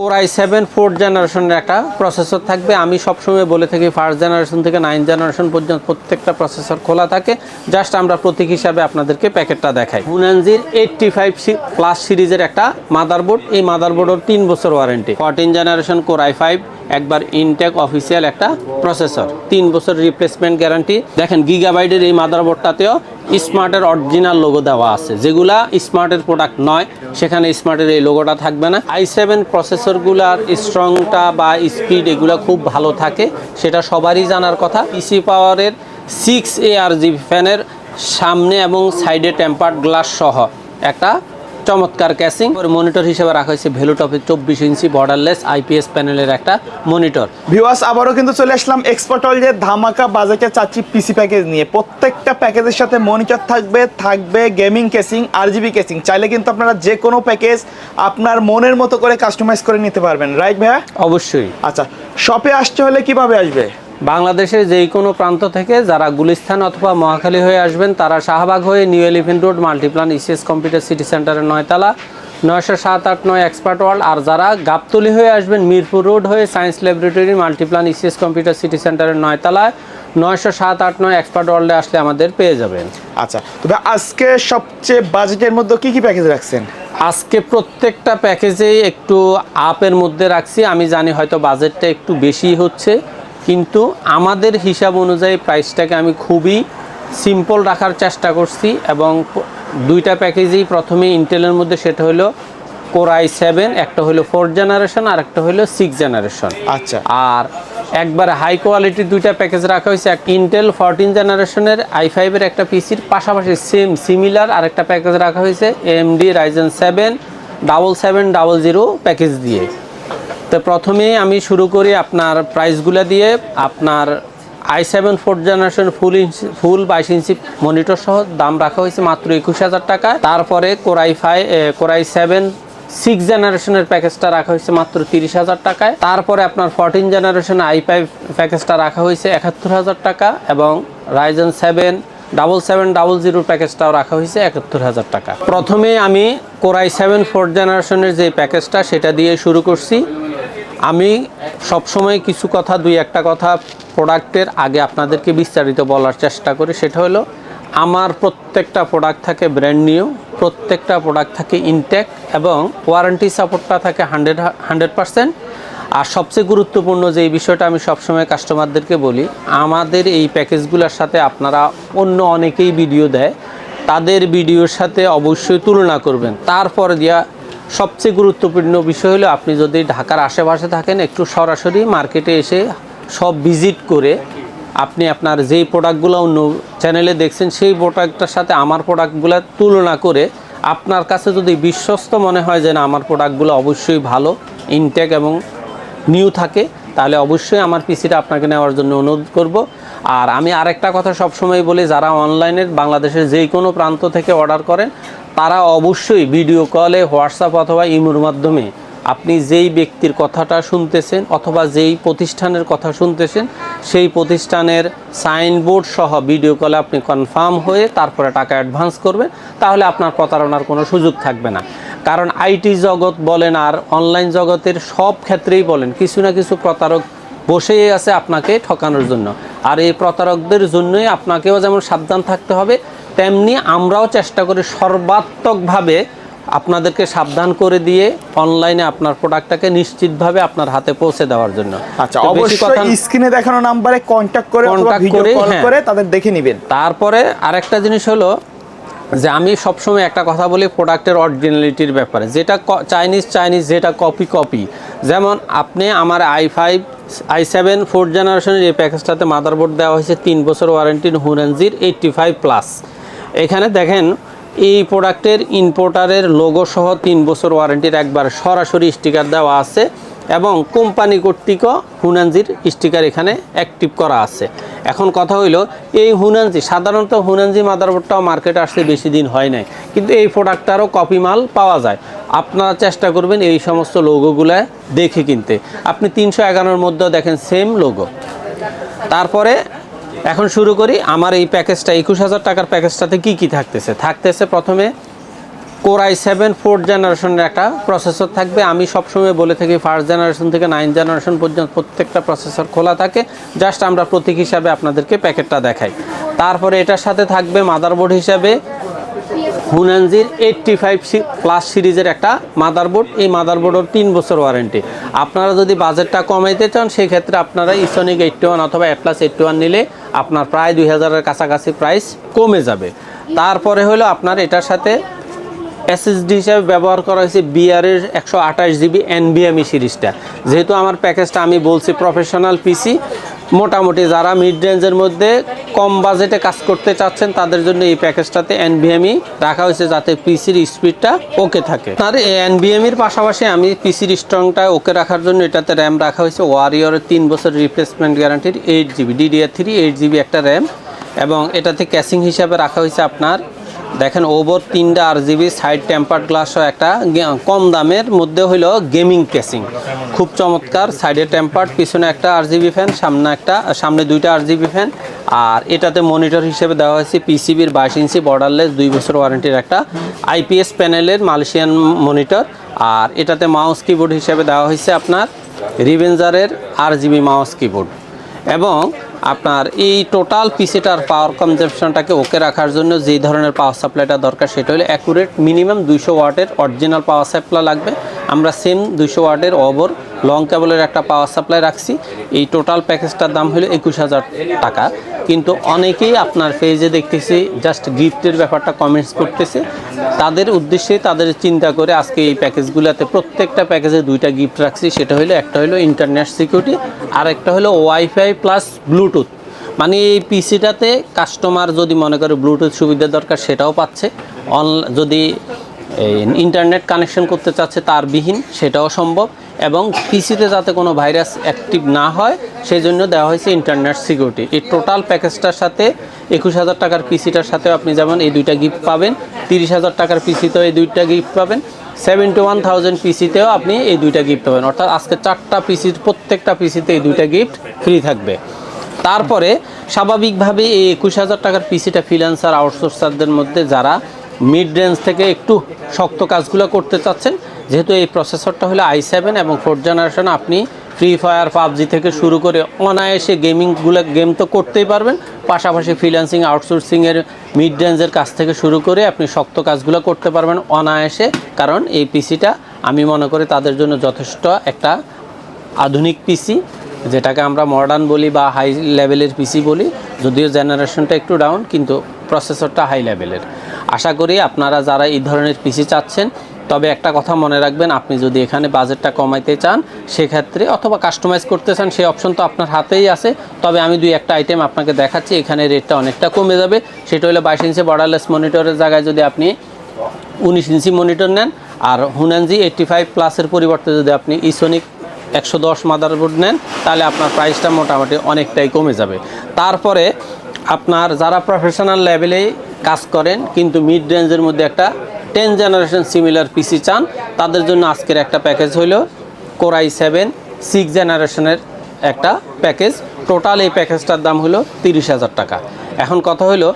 Core i seven fourth জেনারেশনের একটা processor থাকবে। আমি সবসময় বলে থাকি ফার্স্ট জেনারেশন থেকে নাইন জেনারেশন পর্যন্ত প্রত্যেকটা প্রসেসর খোলা থাকে। জাস্ট আমরা প্রতীক হিসাবে আপনাদেরকে প্যাকেটটা দেখাই। হুনানজির এইটটি ফাইভ প্লাস সিরিজের একটা মাদারবোর্ড এই মাদারবোর্ডের তিন বছর warranty fourteen generation core i five একবার ইনটেক অফিসিয়াল একটা প্রসেসর তিন বছর রিপ্লেসমেন্ট গ্যারান্টি দেখেন গিগাবাইটের এই মাদারবোর্ডটাতেও স্মার্টের অরিজিনাল লোগো দেওয়া আছে। যেগুলা স্মার্টের প্রোডাক্ট নয়, সেখানে স্মার্টের এই লোগোটা থাকবে না। আই সেভেন প্রসেসরগুলার স্ট্রংটা বা স্পিড এগুলো খুব ভালো থাকে, সেটা সবারই জানার কথা। পিসি পাওয়ারের সিক্স এ আর জি ফ্যানের সামনে এবং সাইডে টেম্পার্ড গ্লাস সহ একটা চমৎকার ক্যাসিং মনিটর হিসেবে রাখা হয়েছে ভ্যালুটপের চব্বিশ ইঞ্চি বর্ডারলেস আইপিএস প্যানেলের একটা মনিটর ভিউয়ার্স আবারও কিন্তু চলে আসলাম এক্সপার্ট যে ধামাকা বাজেটে চাচ্ছি পিসি প্যাকেজ নিয়ে। প্রত্যেকটা প্যাকেজের সাথে মনিটর থাকবে থাকবে gaming casing R GB casing চাইলে কিন্তু আপনারা যে কোনো প্যাকেজ আপনার মনের মতো করে কাস্টমাইজ করে নিতে পারবেন। রাইট ভাইয়া? অবশ্যই। আচ্ছা শপে আসতে হলে কীভাবে আসবে? বাংলাদেশের যে কোনো প্রান্ত থেকে যারা গুলিস্তান অথবা মহাখালী হয়ে আসবেন তারা শাহবাগ হয়ে new elephant road Multiplan ECS computer city সেন্টারের নয়তলা নয়শো সাত আট নয় এক্সপার্ট ওয়ার্ল্ড আর যারা গাবতলি হয়ে আসবেন মিরপুর রোড হয়ে science laboratory Multiplan ECS computer city সেন্টারের নয়তলায় নয়শো সাত আট নয় এক্সপার্ট ওয়ার্ল্ডে আসলে আমাদের পেয়ে যাবেন। আচ্ছা তবে আজকে সবচেয়ে বাজেটের মধ্যে কি কি প্যাকেজ রাখছেন? আজকে প্রত্যেকটা প্যাকেজেই একটু আপের মধ্যে রাখছি। আমি জানি হয়তো বাজেটটা একটু বেশি হচ্ছে। কিন্তু আমাদের হিসাব অনুযায়ী প্রাইসটাকে আমি খুবই সিম্পল রাখার চেষ্টা করছি এবং দুইটা প্যাকেজেই প্রথমে ইন্টেলের মধ্যে সেটা হলো কোরাই সেভেন একটা হলো ফোর্থ জেনারেশন আর একটা হলো সিক্স জেনারেশন আচ্ছা। আর একবার হাই কোয়ালিটির দুইটা প্যাকেজ রাখা হয়েছে এক ইন্টেল ফোরটিন জেনারেশনের আই ফাইভের একটা পিসির পাশাপাশি সেম সিমিলার আরেকটা প্যাকেজ রাখা হয়েছে AMD Ryzen seven double seven double zero package দিয়ে। তো প্রথমে আমি শুরু করি আপনার প্রাইসগুলো দিয়ে। আপনার i seven fourth generation full inch full বাইশ ইঞ্চি মনিটর সহ দাম রাখা হয়েছে মাত্র একুশ হাজার টাকা। তারপরে core i five core i seven six জেনারেশনের প্যাকেজটা রাখা হয়েছে মাত্র তিরিশ হাজার টাকায়। তারপরে আপনার ফোরটিন জেনারেশন আই ফাইভ প্যাকেজটা রাখা হয়েছে একাত্তর হাজার টাকা এবং Ryzen seven double seven double জিরোর প্যাকেজটাও রাখা হয়েছে একাত্তর হাজার টাকা। প্রথমে আমি কোরাই সেভেন ফোর্থ জেনারেশনের যে প্যাকেজটা সেটা দিয়ে শুরু করছি। আমি সবসময় কিছু কথা, দুই একটা কথা প্রোডাক্টের আগে আপনাদেরকে বিস্তারিত বলার চেষ্টা করি। সেটা হলো, আমার প্রত্যেকটা প্রোডাক্ট থাকে ব্র্যান্ড নিউ, প্রত্যেকটা প্রোডাক্ট থাকে ইনটেক এবং ওয়ারেন্টি সাপোর্টটা থাকে হান্ড্রেড হান্ড্রেড পারসেন্ট। আর সবচেয়ে গুরুত্বপূর্ণ যে এই বিষয়টা আমি সবসময় কাস্টমারদেরকে বলি, আমাদের এই প্যাকেজগুলোর সাথে আপনারা অন্য অনেকেই ভিডিও দেয়, তাদের ভিডিওর সাথে অবশ্যই তুলনা করবেন। তারপরে দিয়া সবচেয়ে গুরুত্বপূর্ণ বিষয় হলো আপনি যদি ঢাকার আশেপাশে থাকেন, একটু সরাসরি মার্কেটে এসে সব ভিজিট করে আপনি আপনার যেই প্রোডাক্টগুলো অন্য চ্যানেলে দেখছেন, সেই প্রোডাক্টটার সাথে আমার প্রোডাক্টগুলো তুলনা করে আপনার কাছে যদি বিশ্বস্ত মনে হয় যে না, আমার প্রোডাক্টগুলো অবশ্যই ভালো ইনটেক এবং নিউ থাকে, তাহলে অবশ্যই আমার পিসিটা আপনাকে নেওয়ার জন্য অনুরোধ করব। আর আমি আরেকটা কথা সবসময় বলি, যারা অনলাইনে বাংলাদেশের যেই কোনো প্রান্ত থেকে অর্ডার করেন তারা অবশ্যই ভিডিও কলে, হোয়াটসঅ্যাপ অথবা ইমোর মাধ্যমে আপনি যেই ব্যক্তির কথাটা শুনতেছেন অথবা যেই প্রতিষ্ঠানের কথা শুনতেছেন, সেই প্রতিষ্ঠানের সাইনবোর্ড সহ ভিডিও কলে আপনি কনফার্ম হয়ে তারপরে টাকা অ্যাডভান্স করবেন, তাহলে আপনার প্রতারণার কোনো সুযোগ থাকবে না। কারণ আইটি জগৎ বলেন আর অনলাইন জগতের সব ক্ষেত্রেই বলেন, কিছু না কিছু প্রতারক বসেই আছে আপনাকে ঠকানোর জন্য। আর এই প্রতারকদের জন্যই আপনাকেও যেমন সাবধান থাকতে হবে তেমনি আমরাও চেষ্টা করি সর্বাত্মকভাবে আপনাদেরকে সাবধান করে দিয়ে অনলাইনে আপনার প্রোডাক্টটাকে নিশ্চিতভাবে আপনার হাতে পৌঁছে দেওয়ার জন্য। আচ্ছা অবশ্যই স্ক্রিনে দেখানো নাম্বারে কন্ট্যাক্ট করে ভিডিও করে, কল হ্যাঁ। করে তাদের দেখে নেবেন। তারপরে আরেকটা জিনিস হলো যে আমি সবসময় একটা কথা বলি প্রোডাক্টের অরিজিনালিটির ব্যাপারে। যেটা চাইনিজ চাইনিজ যেটা কপি কপি যেমন আপনি আমার i five i seven fourth জেনারেশনের এই প্যাকেজটাতে মাদারবোর্ড দেওয়া হয়েছে তিন বছর ওয়ারেন্টির হুরেনজির এইটটি ফাইভ প্লাস এখানে দেখেন, এই প্রোডাক্টের ইম্পোর্টারের লোগো সহ তিন বছর ওয়ারেন্টির একবার সরাসরি স্টিকার দেওয়া আছে। এবং কোম্পানি কর্তৃকও হুনানজির স্টিকার এখানে অ্যাক্টিভ করা আছে। এখন কথা হইল, এই হুনানজি, সাধারণত হুনানজি মাদারবোর্ডটাও মার্কেটে আসতে বেশি দিন হয় নাই। কিন্তু এই প্রোডাক্টটারও কপি মাল পাওয়া যায়। আপনারা চেষ্টা করবেন এই সমস্ত লোগোগুলো দেখে কিনতে। আপনি তিনশো এগারোর মধ্যেও দেখেন সেম লোগো। তারপরে এখন শুরু করি, আমার এই প্যাকেজটা, একুশ হাজার টাকার প্যাকেজটাতে কি কি থাকতেছে? থাকতেছে প্রথমে কোরাই সেভেন ফোর্থ জেনারেশনের একটা প্রসেসর থাকবে। আমি সবসময় বলে থাকি ফার্স্ট জেনারেশন থেকে নাইন জেনারেশন পর্যন্ত প্রত্যেকটা প্রসেসর খোলা থাকে। জাস্ট আমরা প্রতীক হিসাবে আপনাদেরকে প্যাকেটটা দেখাই। তারপরে এটার সাথে থাকবে মাদারবোর্ড হিসাবে হুনানজির এইটটি ফাইভ প্লাস সিরিজের একটা মাদারবোর্ড এই মাদারবোর্ডের তিন বছর ওয়ারেন্টি আপনারা যদি বাজেটটা কমাইতে চান সেই ক্ষেত্রে আপনারা ইসনিক এইটটি ওয়ান অথবা প্লাস এইটটি ওয়ান নিলে আপনার প্রায় দুই হাজারের কাছাকাছি প্রাইস কমে যাবে। তারপরে হলো আপনার এটার সাথে এসএসডি হিসাবে ব্যবহার করা হয়েছে বিআরের একশো আঠাশ জিবি এনবিএমই সিরিজটা। যেহেতু আমার প্যাকেজটা আমি বলছি প্রফেশনাল পিসি মোটামুটি যারা মিড রেঞ্জের মধ্যে কম বাজেটে কাজ করতে চাচ্ছেন, তাদের জন্য এই প্যাকেজটাতে এনবিএমই রাখা হয়েছে যাতে পিসির স্পিডটা ওকে থাকে। আর এনবিএমির পাশাপাশি আমি পিসির স্ট্রংটা ওকে রাখার জন্য এটাতে র্যাম রাখা হয়েছে। ওয়ারিয়রের তিন বছর replacement গ্যারান্টির eight GB DDR three eight GB একটা র্যাম এবং এটাতে ক্যাসিং হিসাবে রাখা হয়েছে আপনার দেখেন ওভার তিনটা R GB side tempered glass একটা কম দামের মধ্যে হইল গেমিং কেসিং খুব চমৎকার সাইডে টেম্পার্ড পিছনে একটা আর জিবি ফ্যান সামনে একটা, সামনে দুইটা আর জিবি ফ্যান আর এটাতে মনিটর হিসেবে দেওয়া হয়েছে পিসিবির বাইশ ইঞ্চি বর্ডারলেস দুই বছর ওয়ারেন্টির একটা আইপিএস প্যানেলের মালয়েশিয়ান মনিটর আর এটাতে মাউস কিবোর্ড হিসেবে দেওয়া হয়েছে আপনার রিভেঞ্জারের আর জিবি মাউস কিবোর্ড এবং আপনার এই টোটাল পিসিটার পাওয়ার কনজামশনটাকে ওকে রাখার জন্য যেই ধরনের পাওয়ার সাপ্লাইটা দরকার সেটা হলো অ্যাকুরেট মিনিমাম দুইশো ওয়াটের অরিজিনাল পাওয়ার সাপ্লাই লাগবে। আমরা সেম দুইশো ওয়াটের ওভার লং কেবলের একটা পাওয়ার সাপ্লাই রাখছি। এই টোটাল প্যাকেজটার দাম হলো একুশ হাজার টাকা। কিন্তু অনেকেই আপনার পেজে দেখতেছি জাস্ট গিফটের ব্যাপারটা কমেন্টস করতেছে। তাদের উদ্দেশ্যে তাদের চিন্তা করে আজকে এই প্যাকেজগুলোতে প্রত্যেকটা প্যাকেজে দুইটা গিফট রাখছি। সেটা হলো একটা হলো ইন্টারনেট সিকিউরিটি আর একটা হলো ওয়াইফাই প্লাস ব্লুটুথ মানে এই পিসিটাতে কাস্টমার যদি মনে করে ব্লুটুথ সুবিধা দরকার, সেটাও পাচ্ছে। অন যদি ইন্টারনেট কানেকশন করতে চাচ্ছে, তার বিহীন সেটাও সম্ভব। এবং পিসিতে যাতে কোনো ভাইরাস অ্যাক্টিভ না হয় সেই জন্য দেওয়া হয়েছে ইন্টারনেট সিকিউরিটি এই টোটাল প্যাকেজটার সাথে একুশ হাজার টাকার পিসিটার সাথেও আপনি যেমন এই দুইটা গিফট পাবেন, তিরিশ হাজার টাকার পিসিতেও এই দুইটা গিফট পাবেন সেভেন্টি ওয়ান থাউজেন্ড পিসিতেও আপনি এই দুইটা গিফট পাবেন। অর্থাৎ আজকে চারটা পিসির প্রত্যেকটা পিসিতে এই দুইটা গিফট ফ্রি থাকবে। তারপরে স্বাভাবিকভাবে এই একুশ হাজার টাকার পিসিটা ফ্রিল্যান্সার আউটসোর্সারদের মধ্যে যারা মিড রেঞ্জ থেকে একটু শক্ত কাজগুলো করতে চাচ্ছেন যেহেতু এই প্রসেসরটা হলো আই সেভেন এবং ফোর্থ জেনারেশন আপনি ফ্রি ফায়ার পাবজি থেকে শুরু করে অনায়াসে গেমিংগুলো গেম তো করতেই পারবেন। পাশাপাশি ফ্রিল্যান্সিং আউটসোর্সিংয়ের মিড রেঞ্জের কাজ থেকে শুরু করে আপনি শক্ত কাজগুলো করতে পারবেন অনায়াসে, কারণ এই পিসিটা আমি মনে করি তাদের জন্য যথেষ্ট একটা আধুনিক পিসি যেটাকে আমরা মডার্ন বলি বা হাই লেভেলের পিসি বলি। যদিও জেনারেশনটা একটু ডাউন কিন্তু প্রসেসরটা হাই লেভেলের আশা করি আপনারা যারা এই ধরনের পিসি চাচ্ছেন তবে একটা কথা মনে রাখবেন, আপনি যদি এখানে বাজেটটা কমাইতে চান, সেক্ষেত্রে অথবা কাস্টমাইজ করতে চান সেই অপশন তো আপনার হাতেই আছে। তবে আমি দুই একটা আইটেম আপনাকে দেখাচ্ছি, এখানে রেটটা অনেকটা কমে যাবে। সেটা হলো বাইশ ইঞ্চি বর্ডারলেস মনিটরের জায়গায় যদি আপনি উনিশ ইঞ্চি মনিটর নেন, আর হুনানজি এইট্টি ফাইভ প্লাসের পরিবর্তে যদি আপনি ইসোনিক একশো দশ মাদারবোর্ড নেন, তাহলে আপনার প্রাইসটা মোটামুটি অনেকটাই কমে যাবে। তারপরে আপনার যারা প্রফেশনাল লেভেলে কাজ করেন, কিন্তু মিড রেঞ্জের মধ্যে একটা টেন জেনারেশন সিমিলার পিসি চান। তাদের জন্য আজকের একটা প্যাকেজ হলো কোরাই সেভেন সিক্স জেনারেশনের একটা প্যাকেজ। টোটাল এই প্যাকেজটার দাম হলো তিরিশ হাজার টাকা। এখন কথা হলো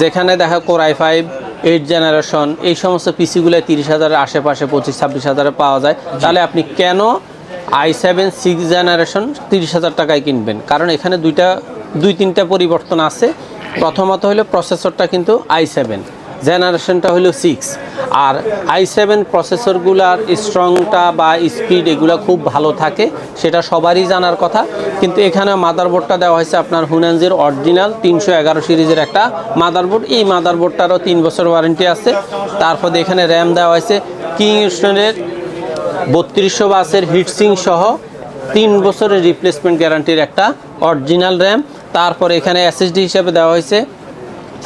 যেখানে দেখা কোরাই ফাইভ এইট জেনারেশন, এই সমস্ত পিসিগুলো তিরিশ হাজারের আশেপাশে পঁচিশ, ছাব্বিশ হাজারে পাওয়া যায়। তাহলে আপনি কেন আই সেভেন সিক্স জেনারেশন তিরিশ হাজার টাকায় কিনবেন? কারণ এখানে দুইটা, দুই তিনটা পরিবর্তন আছে। প্রথমত হলো প্রসেসরটা কিন্তু আই সেভেন জেনারেশনটা হলো সিক্স আর আই সেভেন প্রসেসরগুলার স্ট্রংটা বা স্পিড এগুলো খুব ভালো থাকে, সেটা সবারই জানার কথা। কিন্তু এখানে মাদারবোর্ডটা দেওয়া হয়েছে আপনার হুনানজির অরিজিনাল তিনশো এগারো সিরিজের একটা মাদারবোর্ড এই মাদারবোর্ডটারও তিন বছর ওয়ারেন্টি আছে। তারপরে এখানে র্যাম দেওয়া হয়েছে কিং স্টোনের বত্রিশশো বাসের হিটসিং সহ তিন বছরের রিপ্লেসমেন্ট গ্যারান্টির একটা অরিজিনাল র্যাম তারপরে এখানে এসএসডি হিসেবে দেওয়া হয়েছে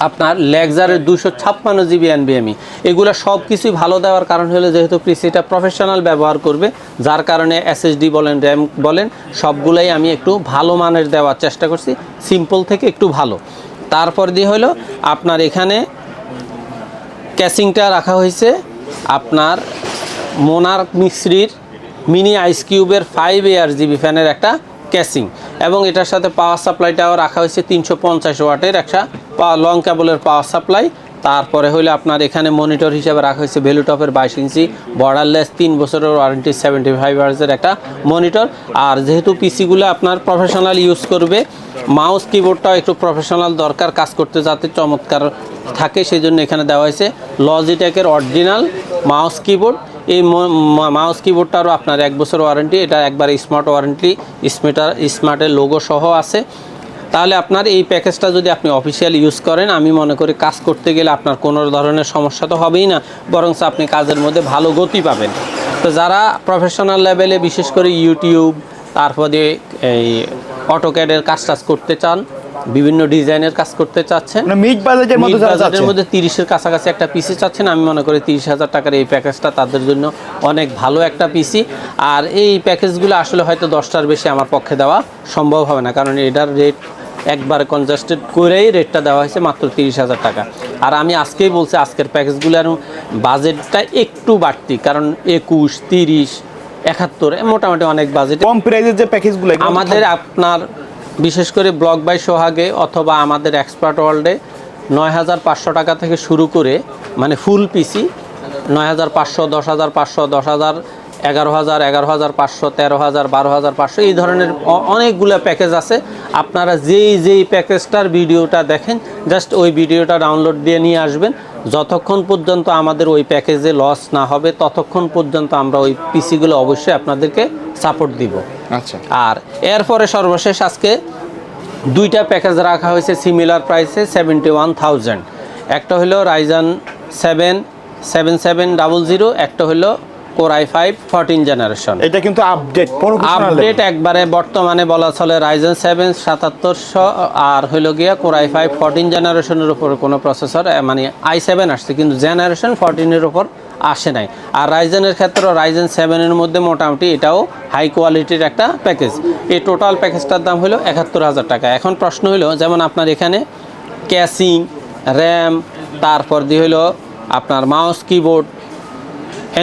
আপনার লেগজারের দুশো ছাপ্পান্ন জিবি এনবিএমই। এগুলো সব কিছুই ভালো দেওয়ার কারণ হলো যেহেতু পিসিটা প্রফেশনাল ব্যবহার করবে, যার কারণে এসএসডি বলেন, র্যাম বলেন, সবগুলাই আমি একটু ভালো মানের দেওয়ার চেষ্টা করছি, সিম্পল থেকে একটু ভালো। তারপর দিয়ে হলো আপনার এখানে ক্যাসিংটা রাখা হয়েছে, আপনার মোনার্ক মিশ্রির মিনি আইস কিউবের ফাইভ এয়ার জিবি ফ্যানের একটা ক্যাসিং এবং এটার সাথে পাওয়ার সাপ্লাইটাও রাখা হয়েছে তিনশো পঞ্চাশ ওয়াটের একটা লং কেবলের পাওয়ার সাপ্লাই তারপরে হইলে আপনার এখানে মনিটর হিসেবে রাখা হয়েছে ভ্যালুটপের বাইশ ইঞ্চি বর্ডারলেস তিন বছরের ওয়ারেন্টি সেভেন্টি ফাইভ আওয়ার্সের একটা মনিটর আর যেহেতু পিসিগুলো আপনার প্রফেশনাল ইউজ করবে মাউস কিবোর্ডটাও একটু প্রফেশনাল দরকার কাজ করতে, যাতে চমৎকার থাকে সেই জন্য এখানে দেওয়া হয়েছে। লজিটেকের অরিজিনাল মাউস কিবোর্ড এই মাউস কিবোর্ডটারও আপনার এক বছর ওয়ারেন্টি এটা একবার স্মার্ট ওয়ারেন্টি স্মার্টার স্মার্টের লোগো সহ আছে। তাহলে আপনার এই প্যাকেজটা যদি আপনি অফিসিয়াল ইউজ করেন, আমি মনে করি কাজ করতে গেলে আপনার কোনো ধরনের সমস্যা তো হবেই না বরং আপনি কাজের মধ্যে ভালো গতি পাবেন। তো যারা প্রফেশনাল লেভেলে বিশেষ করে ইউটিউব তারপরে এই অটোক্যাডের কাজ টাজ করতে চান বিভিন্ন ডিজাইনের কাজ করতে চাচ্ছেন। মিড বাজেটের মধ্যে মধ্যে তিরিশের কাছাকাছি একটা পিসি চাচ্ছেন। আমি মনে করি তিরিশ হাজার টাকার এই প্যাকেজটা তাদের জন্য অনেক ভালো একটা পিসি আর এই প্যাকেজগুলো আসলে হয়তো দশটার বেশি আমার পক্ষে দেওয়া সম্ভব হবে না কারণ এটার রেট একবারে কনজাস্টেড করেই রেটটা দেওয়া হয়েছে মাত্র তিরিশ হাজার টাকা। আর আমি আজকেই বলছি আজকের প্যাকেজগুলোর বাজেটটা একটু বাড়তি কারণ একুশ তিরিশ একাত্তর মোটামুটি অনেক বাজেট কম প্রাইজের যে প্যাকেজগুলো আমাদের আপনার বিশেষ করে ব্লক বাই সোহাগে অথবা আমাদের এক্সপার্ট ওয়ার্ল্ডে নয় হাজার পাঁচশো টাকা থেকে শুরু করে মানে ফুল পিসি নয় হাজার পাঁচশো দশ হাজার পাঁচশো দশ হাজার এগারো হাজার এগারো হাজার পাঁচশো তেরো হাজার বারো হাজার পাঁচশো, এই ধরনের অনেকগুলো প্যাকেজ আছে। আপনারা যেই যেই প্যাকেজটার ভিডিওটা দেখেন, জাস্ট ওই ভিডিওটা ডাউনলোড দিয়ে নিয়ে আসবেন। যতক্ষণ পর্যন্ত আমাদের ওই প্যাকেজে লস না হবে, ততক্ষণ পর্যন্ত আমরা ওই পিসিগুলো অবশ্যই আপনাদেরকে সাপোর্ট দিব। আচ্ছা। আর এরপরে সর্বশেষ আজকে দুইটা প্যাকেজ রাখা হয়েছে সিমিলার প্রাইসে সেভেন্টি ওয়ান থাউজেন্ড একটা হলো Ryzen seven seven seven double zero একটা হলো কোরআই ফাইভ ফোরটিন জেনারেশন এটা কিন্তু আপডেট আপডেট একবারে বর্তমানে বলা চলে রাইজেন সেভেন সাতাত্তরশো আর হইল গিয়া ফাইভ ফোরটিন জেনারেশনের উপর কোনো প্রসেসর মানে আই সেভেন আসছে কিন্তু জেনারেশন ফোরটিনের উপর আসে নাই। আর রাইজেনের ক্ষেত্রে রাইজেন সেভেনের মধ্যে মোটামুটি এটাও হাই কোয়ালিটির একটা প্যাকেজ এই টোটাল প্যাকেজটার দাম হলো একাত্তর হাজার টাকা। এখন প্রশ্ন হলো যেমন আপনার এখানে ক্যাসিং র্যাম তারপর দিয়ে হলো আপনার মাউস কিবোর্ড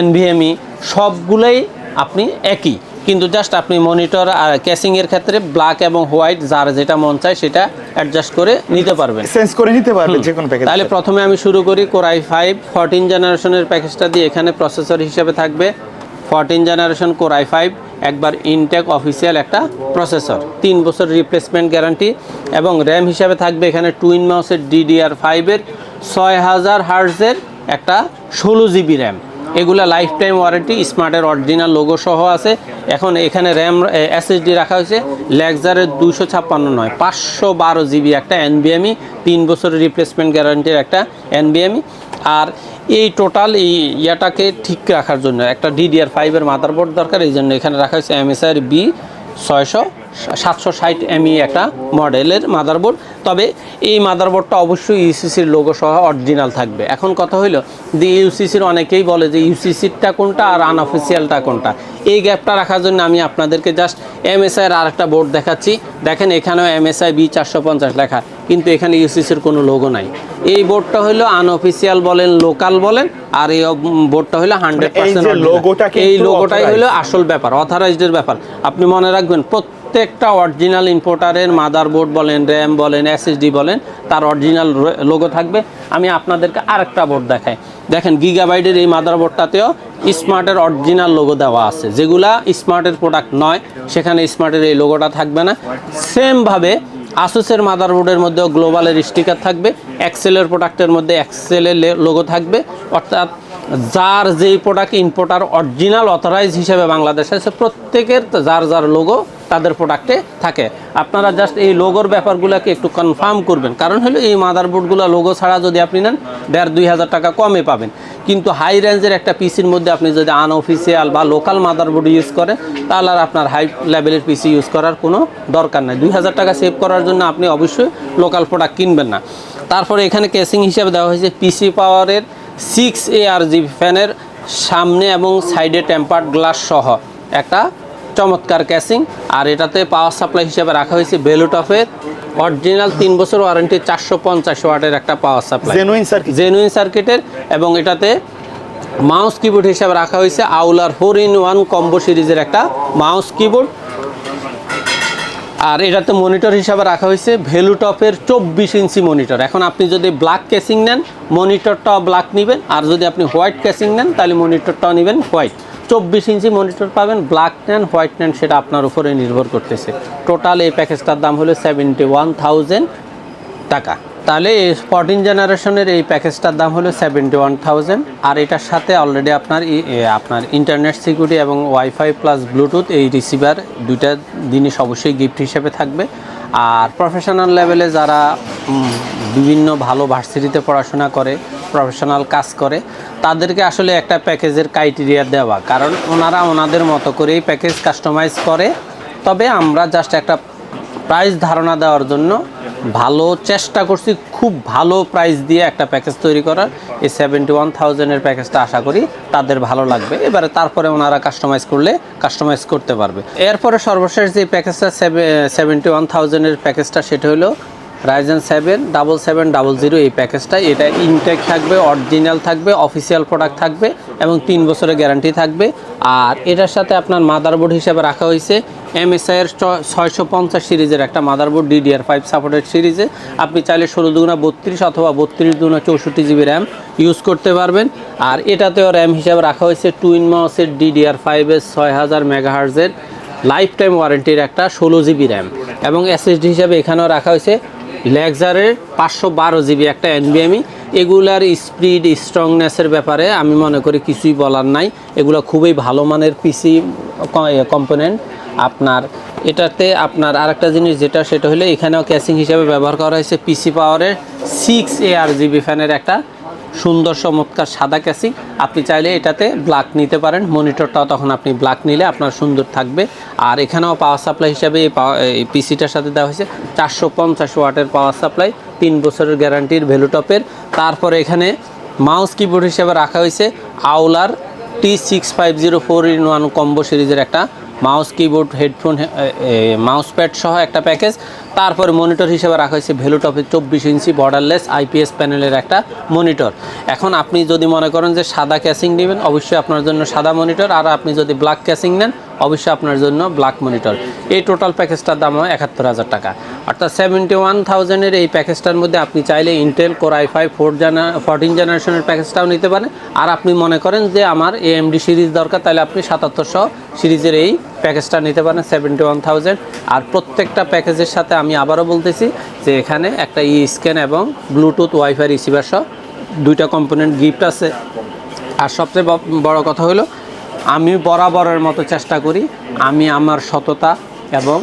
এনভিএমই সবগুলোই আপনি একই। কিন্তু জাস্ট আপনি মনিটর আর ক্যাসিংয়ের ক্ষেত্রে ব্ল্যাক এবং হোয়াইট যার যেটা মন চায় সেটা অ্যাডজাস্ট করে নিতে পারবেন। চেঞ্জ করে নিতে পারবে যে কোনো প্যাকেজ তাহলে প্রথমে আমি শুরু করি কোরাই ফাইভ ফোরটিন জেনারেশনের প্যাকেজটা দিয়ে এখানে প্রসেসর হিসেবে থাকবে। Fourteen generation Core i five একবার ইনটেক অফিসিয়াল একটা প্রসেসর তিন বছর রিপ্লেসমেন্ট গ্যারান্টি এবং র্যাম হিসাবে থাকবে এখানে টুইন মাউসের ডিডিআর ফাইভের ছয় হাজার হার্জের একটা ষোলো জিবি র্যাম এগুলা লাইফ টাইম ওয়ারেন্টি স্মার্টের অরিজিনাল লোগো সহ আছে। এখন এখানে র্যাম এসএসডি রাখা হয়েছে লেগজারের দুশো ছাপ্পান্ন নয়, পাঁচশো বারো জিবি একটা এনবিএমই তিন বছরের রিপ্লেসমেন্ট গ্যারান্টির একটা এনবিএমই আর এই টোটাল এই ইয়াটাকে ঠিক রাখার জন্য, একটা ডিডিআর ফাইভের মাদারবোর্ড দরকার, এই জন্য এখানে রাখা হয়েছে এমএসআর বি ছয়শো। সাতশো ষাট এমই একটা মডেলের মাদারবোর্ড। তবে এই মাদারবোর্ডটা অবশ্যই ইউসিসির লোগো সহ অরিজিনাল থাকবে। এখন কথা হইল যে ইউসিসির অনেকেই বলে যে ইউসিসিরটা কোনটা আর আনঅফিসিয়ালটা কোনটা। এই গ্যাপটা রাখার জন্য আমি আপনাদেরকে জাস্ট এমএসআইয়ের আর একটা বোর্ড দেখাচ্ছি। দেখেন এখানেও এমএসআই বি চারশো পঞ্চাশ লেখা কিন্তু এখানে ইউসিসির কোনো লোগো নাই। এই বোর্ডটা হলো আনঅফিসিয়াল বলেন লোকাল বলেন আর এই বোর্ডটা হলো হান্ড্রেড পার্সেন্ট এই লোগোটাই। হলো আসল ব্যাপার অথরাইজডের ব্যাপার। আপনি মনে রাখবেন প্রত্যেকটা অরিজিনাল ইম্পোর্টারের মাদারবোর্ড বলেন র্যাম বলেন এসএসডি বলেন, তার অরিজিনাল লোগো থাকবে। আমি আপনাদেরকে আরেকটা বোর্ড দেখাই। দেখেন গিগাবাইটের এই মাদারবোর্ডটাতেও স্মার্টের অরিজিনাল লোগো দেওয়া আছে। যেগুলা স্মার্টের প্রোডাক্ট নয়, সেখানে স্মার্টের এই লোগোটা থাকবে না। সেমভাবে আসুসের মাদারবোর্ডের মধ্যেও গ্লোবালের স্টিকার থাকবে। এক্সেলের প্রোডাক্টের মধ্যে এক্সেলের লোগো থাকবে। অর্থাৎ যার যেই প্রোডাক্ট ইম্পোর্টার অরিজিনাল অথরাইজ হিসেবে বাংলাদেশে আছে, প্রত্যেকের যার যার লোগো তাদের প্রোডাক্টে থাকে। আপনারা জাস্ট এই লোগোর ব্যাপারগুলোকে একটু কনফার্ম করবেন। কারণ হলো এই মাদারবোর্ডগুলো লোগো ছাড়া যদি আপনি নেন, দেড় দুই হাজার টাকা কমে পাবেন। কিন্তু হাই রেঞ্জের একটা পিসির মধ্যে আপনি যদি আনঅফিসিয়াল বা লোকাল মাদারবোর্ড ইউজ করেন, তাহলে আর আপনার হাই লেভেলের পিসি ইউজ করার কোনো দরকার নাই। দুই হাজার টাকা সেভ করার জন্য আপনি অবশ্যই লোকাল প্রোডাক্ট কিনবেন না। তারপরে এখানে কেসিং হিসাবে দেওয়া হয়েছে পিসি পাওয়ারের সিক্স এ আর জি ফ্যানের সামনে এবং সাইডে টেম্পার্ড গ্লাস সহ একটা চমৎকার ক্যাসিং। আর এটাতে পাওয়ার সাপ্লাই হিসেবে রাখা হয়েছে বেলুটফের অরিজিনাল তিন বছর ওয়ারেন্টি চারশো পঞ্চাশ ওয়াটের একটা power supply genuine circuit genuine সার্কিটের এবং এটাতে মাউস কিবোর্ড হিসাবে রাখা হয়েছে আউলার ফোর ইন ওয়ান কম্বো সিরিজের একটা মাউস কিবোর্ড আর এটাতে মনিটর হিসাবে রাখা হয়েছে ভ্যালুটপের চব্বিশ ইঞ্চি মনিটর এখন আপনি যদি ব্ল্যাক কেসিং নেন মনিটরটাও ব্ল্যাক নেবেন, আর যদি আপনি হোয়াইট কেসিং নেন, তাহলে মনিটরটাও নেবেন হোয়াইট চব্বিশ ইঞ্চি মনিটর পাবেন ব্ল্যাক নেন হোয়াইট নেন, সেটা আপনার উপরে নির্ভর করতেছে। টোটাল এই প্যাকেজটার দাম হলো সেভেন্টি ওয়ান টাকা। তাহলে ফোরটিন জেনারেশনের এই প্যাকেজটার দাম হলো সেভেন্টি ওয়ান থাউজেন্ড আর এটার সাথে অলরেডি আপনার আপনার ইন্টারনেট সিকিউরিটি এবং ওয়াইফাই প্লাস ব্লুটুথ এই রিসিভার দুইটা জিনিস অবশ্যই গিফট হিসেবে থাকবে। আর প্রফেশনাল লেভেলে যারা বিভিন্ন ভালো ভার্সিটিতে পড়াশোনা করে প্রফেশনাল কাজ করে, তাদেরকে আসলে একটা প্যাকেজের ক্রাইটেরিয়া দেওয়া। কারণ ওনারা ওনাদের মতো করেই প্যাকেজ কাস্টমাইজ করে। তবে আমরা জাস্ট একটা প্রাইস ধারণা দেওয়ার জন্য ভালো চেষ্টা করছি, খুব ভালো প্রাইস দিয়ে একটা প্যাকেজ তৈরি করার। এই সেভেন্টি ওয়ান থাউজেন্ডের প্যাকেজটা আশা করি তাদের ভালো লাগবে। এবারে তারপরে ওনারা কাস্টমাইজ করলে কাস্টমাইজ করতে পারবে। এরপরে সর্বশেষ যে প্যাকেজটা সেভেন্টি ওয়ান থাউজেন্ডের প্যাকেজটা সেটা হলো Ryzen seven double seven double zero এই প্যাকেজটা এটা ইনটেক থাকবে অরিজিনাল থাকবে অফিসিয়াল প্রোডাক্ট থাকবে এবং তিন বছরের গ্যারান্টি থাকবে। আর এটার সাথে আপনার মাদারবোর্ড হিসেবে রাখা হয়েছে এমএসআইয়ের ছয়শো পঞ্চাশ সিরিজের একটা মাদারবোর্ড ডিডিআর ফাইভ সাপোর্টেড সিরিজে আপনি চাইলে ষোলো দুগুণা বত্রিশ অথবা বত্রিশ দুগুণা চৌষট্টি জিবি র্যাম ইউজ করতে পারবেন। আর এটাতেও র্যাম হিসাবে রাখা হয়েছে টুইন মাউসের ডিডিআর ফাইভের ছয় হাজার মেগাহার্জের লাইফ টাইম ওয়ারেন্টির একটা ষোলো জিবি র্যাম এবং এসএসডি হিসাবে এখানেও রাখা হয়েছে লেগজারের পাঁচশো বারো জিবি একটা এনবিএমই এগুলার স্পিড স্ট্রংনেসের ব্যাপারে আমি মনে করি কিছুই বলার নাই। এগুলো খুবই ভালো মানের পিসি কম্পোনেন্ট আপনার, এটাতে আপনার আরেকটা জিনিস যেটা, সেটা হলো এখানেও ক্যাসিং হিসাবে ব্যবহার করা হয়েছে পিসি পাওয়ারের সিক্স এ আর জিবি ফ্যানের একটা সুন্দর চমৎকার সাদা ক্যাসিং আপনি চাইলে এটাতে ব্ল্যাক নিতে পারেন মনিটরটাও তখন আপনি ব্ল্যাক নিলে আপনার সুন্দর থাকবে। আর এখানেও পাওয়ার সাপ্লাই হিসাবে এই পিসিটার সাথে দেওয়া হয়েছে চারশো পঞ্চাশ ওয়াটের পাওয়ার সাপ্লাই তিন বছরের গ্যারান্টির ভ্যালুটপের তারপরে এখানে মাউস কিবোর্ড হিসেবে রাখা হয়েছে আউলার T six five zero four in one combo সিরিজের একটা mouse keyboard, headphone mouse pad সহ একটা প্যাকেজ। তারপরে মনিটর হিসেবে রাখা হয়েছে ভ্যালুটপের চব্বিশ ইঞ্চি বর্ডারলেস আইপিএস প্যানেলের একটা মনিটর। এখন আপনি যদি মনে করেন যে সাদা ক্যাসিং নেবেন, অবশ্যই আপনার জন্য সাদা মনিটর। আর আপনি যদি ব্ল্যাক ক্যাসিং নেন অবশ্যই আপনার জন্য ব্ল্যাক মনিটর এই টোটাল প্যাকেজটার দাম হয় একাত্তর হাজার টাকা। অর্থাৎ সেভেন্টি ওয়ান থাউজেন্ডের এই প্যাকেজটার মধ্যে আপনি চাইলে Intel core i five four জানা ফোরটিন জেনারেশনের প্যাকেজটাও নিতে পারেন। আর আপনি মনে করেন যে আমার এএমডি সিরিজ দরকার, তাহলে আপনি সাতাত্তরশো সিরিজের এই প্যাকেজটা নিতে পারেন সেভেন্টি ওয়ান থাউজেন্ড আর প্রত্যেকটা প্যাকেজের সাথে আমি আবারও বলতেছি যে এখানে একটা ই স্ক্যান এবং ব্লুটুথ ওয়াইফাই রিসিভার সহ দুইটা কম্পোনেন্ট গিফট আছে। আর সবচেয়ে বড় কথা হলো আমি বরাবরের মতো চেষ্টা করি আমি আমার সততা এবং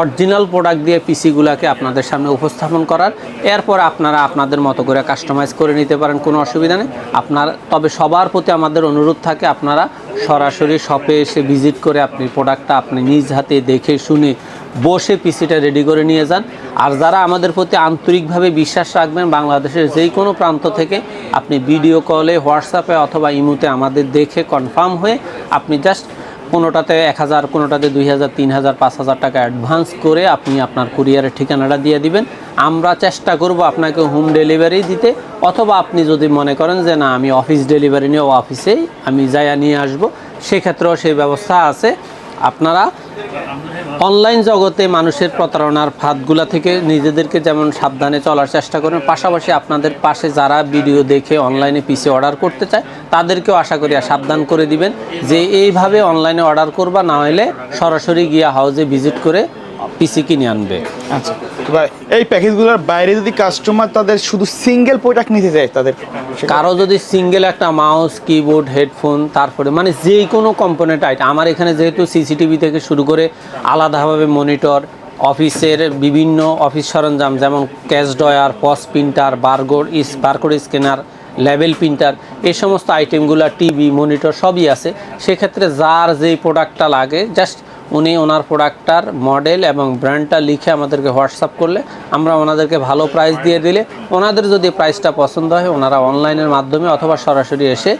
অরিজিনাল প্রোডাক্ট দিয়ে পিসিগুলোকে আপনাদের সামনে উপস্থাপন করার। এরপর আপনারা আপনাদের মতো করে কাস্টমাইজ করে নিতে পারেন, কোনো অসুবিধা নেই। আপনার তবে সবার প্রতি আমাদের অনুরোধ থাকে আপনারা সরাসরি শপে এসে ভিজিট করে আপনি প্রোডাক্টটা আপনি নিজ হাতে দেখে শুনে বসে পিসিটা রেডি করে নিয়ে যান। আর যারা আমাদের প্রতি আন্তরিকভাবে বিশ্বাস রাখবেন, বাংলাদেশের যেই কোনো প্রান্ত থেকে আপনি ভিডিও কলে, হোয়াটসঅ্যাপে অথবা ইমুতে আমাদের দেখে কনফার্ম হয়ে আপনি জাস্ট কোনোটাতে এক হাজার, কোনোটাতে দুই হাজার, তিন হাজার, পাঁচ হাজার টাকা অ্যাডভান্স করে আপনি আপনার কুরিয়ারের ঠিকানাটা দিয়ে দিবেন। আমরা চেষ্টা করব আপনাকে হোম ডেলিভারি দিতে, অথবা আপনি যদি মনে করেন যে না, আমি অফিস ডেলিভারি নিয়ে অফিসেই আমি যাইয়া নিয়ে আসব, সেক্ষেত্রেও সেই ব্যবস্থা আছে। আপনারা অনলাইন জগতে মানুষের প্রতারণার ফাঁদগুলা থেকে নিজেদেরকে যেমন সাবধানে চলার চেষ্টা করেন, পাশাপাশি আপনাদের পাশে যারা ভিডিও দেখে অনলাইনে পিসি অর্ডার করতে চায়, তাদেরকেও আশা করি সাবধান করে দিবেন যে এইভাবে অনলাইনে অর্ডার করবা, না হলে সরাসরি গিয়া হাউজে ভিজিট করে পিসি কিনে আনবে। আচ্ছা। এই প্যাকেজগুলোর বাইরে যদি কাস্টমার তাদের শুধু সিঙ্গেল প্রোডাক্ট নিতে চায় তাদের কারও যদি সিঙ্গেল একটা মাউস কিবোর্ড হেডফোন তারপরে মানে যে কোনো কম্পোনেন্ট আইটেম আমার এখানে যেহেতু সিসিটিভি থেকে শুরু করে আলাদাভাবে মনিটর অফিসের বিভিন্ন অফিস সরঞ্জাম যেমন cash drawer POS printer barcode ইস বারকোড স্ক্যানার লেভেল প্রিন্টার এই সমস্ত আইটেমগুলো টিভি মনিটর সবই আছে। সেক্ষেত্রে যার যেই প্রোডাক্টটা লাগে জাস্ট উনি ওনার প্রোডাক্টটার মডেল এবং ব্র্যান্ডটা লিখে আমাদেরকে হোয়াটসঅ্যাপ করলে আমরা ওনাদেরকে ভালো প্রাইস দিয়ে দিলে ওনাদের যদি প্রাইসটা পছন্দ হয় ওনারা অনলাইনের মাধ্যমে অথবা সরাসরি এসে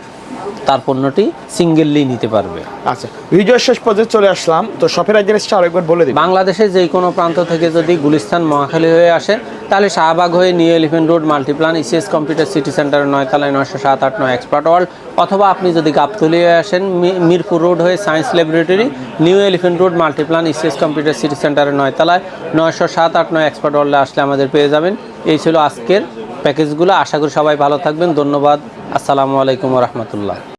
তার পণ্যটি সিঙ্গেললি নিতে পারবে। আচ্ছা ভিডিও শেষ পর্যায়ে চলে আসলাম। তো শপের অ্যাড্রেসটা আরেকবার বলে দিন বাংলাদেশের যে কোনো প্রান্ত থেকে যদি গুলিস্তান মহাখালী হয়ে আসে তাহলে শাহবাগ হয়ে new elephant road Multiplan ECS computer city center নয়তলায় নয়শো সাত আট নয় এক্সপার্ট ওয়ার্ল্ড অথবা আপনি যদি গাবতলি হয়ে আসেন মি- মিরপুর রোড হয়ে science laboratory new elephant road Multiplan ECS computer city সেন্টারের নয়তলায় নয়শো সাত আট নয় এক্সপার্ট ওয়ার্ল্ডে আসলে আমাদের পেয়ে যাবেন। এই ছিল আজকের প্যাকেজগুলো আশা করি সবাই ভালো থাকবেন। ধন্যবাদ। আসসালামু আলাইকুম রহমতুল্লাহ।